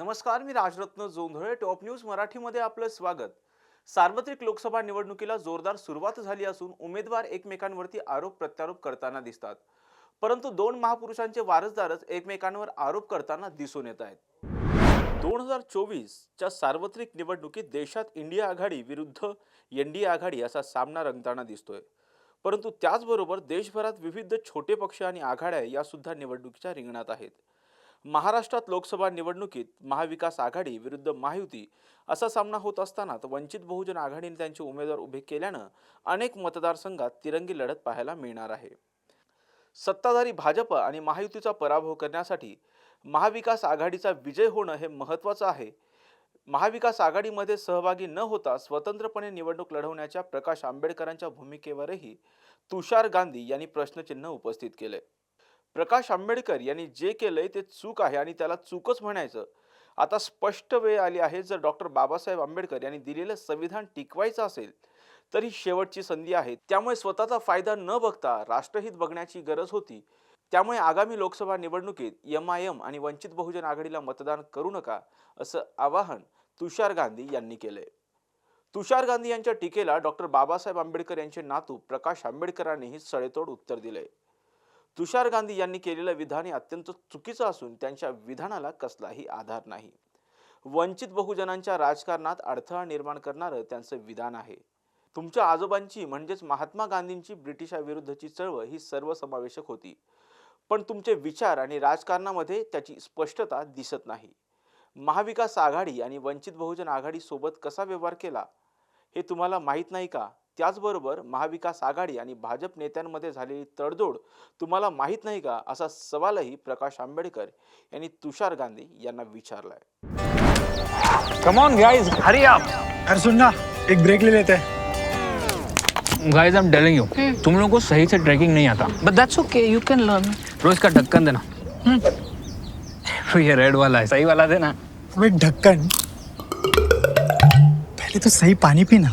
नमस्कार मी Rajratna Jondhale. Top news मराठीमध्ये आपलं स्वागत. सार्वत्रिक लोकसभा निवडणुकीला जोरदार सुरुवात झाली असून उमेदवार एकमेकांवरती आरोप प्रत्यारोप करताना दिसतात. परंतु दोन महापुरुषांचे वारसदारच एकमेकांवर आरोप करताना दिसून येत आहेत. दोन हजार चोवीसच्या सार्वत्रिक निवडणुकीत देशात इंडिया आघाडी विरुद्ध एन डी आघाडी असा सामना रंगताना दिसतोय. परंतु त्याचबरोबर देशभरात विविध छोटे पक्ष आणि आघाड्या या सुद्धा निवडणुकीच्या रिंगणात आहेत. महाराष्ट्रात लोकसभा निवडणुकीत महाविकास आघाडी विरुद्ध महायुती असा सामना होत असतानाच वंचित बहुजन आघाडीने त्यांचे उमेदवार उभे केल्यानं अनेक मतदारसंघात तिरंगी लढत पाहायला मिळणार आहे. सत्ताधारी भाजप आणि महायुतीचा पराभव करण्यासाठी महाविकास आघाडीचा विजय होणं हे महत्त्वाचं आहे. महाविकास आघाडीमध्ये सहभागी न होता स्वतंत्रपणे निवडणूक लढवण्याच्या प्रकाश आंबेडकरांच्या भूमिकेवरही तुषार गांधी यांनी प्रश्नचिन्ह उपस्थित केले. प्रकाश आंबेडकर यांनी जे केलंय ते चूक आहे आणि त्याला चूकच म्हणायचं. आता स्पष्ट वेळ आली आहे जर डॉक्टर बाबासाहेब आंबेडकर यांनी दिलेलं संविधान टिकवायचं असेल तर ही शेवटची संधी आहे. त्यामुळे स्वतःचा फायदा न बघता राष्ट्रहित बघण्याची गरज होती. त्यामुळे आगामी लोकसभा निवडणुकीत एम आय एम आणि वंचित बहुजन आघाडीला मतदान करू नका असं आवाहन तुषार गांधी यांनी केलंय. तुषार गांधी यांच्या टीकेला डॉक्टर बाबासाहेब आंबेडकर यांचे नातू प्रकाश आंबेडकरांनीही सडेतोड उत्तर दिलंय. तुषार गांधी यांनी केलेलं विधान हे अत्यंत चुकीचं असून त्यांच्या विधानाला कसलाही आधार नाही. वंचित बहुजनांच्या राजकारणात अडथळा निर्माण करणारं त्यांचं विधान आहे. तुमच्या आजोबांची म्हणजेच महात्मा गांधींची ब्रिटिशाविरुद्धची चळवळ ही सर्वसमावेशक होती. पण तुमचे विचार आणि राजकारणामध्ये त्याची स्पष्टता दिसत नाही. महाविकास आघाडी आणि वंचित बहुजन आघाडी सोबत कसा व्यवहार केला हे तुम्हाला माहीत नाही का? त्याचबरोबर महाविकास आघाडी आणि भाजप नेत्यांमध्ये झालेली तडजोड तुम्हाला माहीत नाही का? असा सवालही प्रकाश आंबेडकर यांनी तुषार गांधी यांना विचारलाय. Come on guys hurry up अरे सुन ना एक ब्रेक ले लेते. हैं guys I am telling you तुम लोगों को सही से ट्रैकिंग नहीं आता. But that's okay, you can learn. रोज का ढक्कन देना. तो ये रेड वाला है सही वाला देना. ढक्कन पहले तो सही पानी पीना।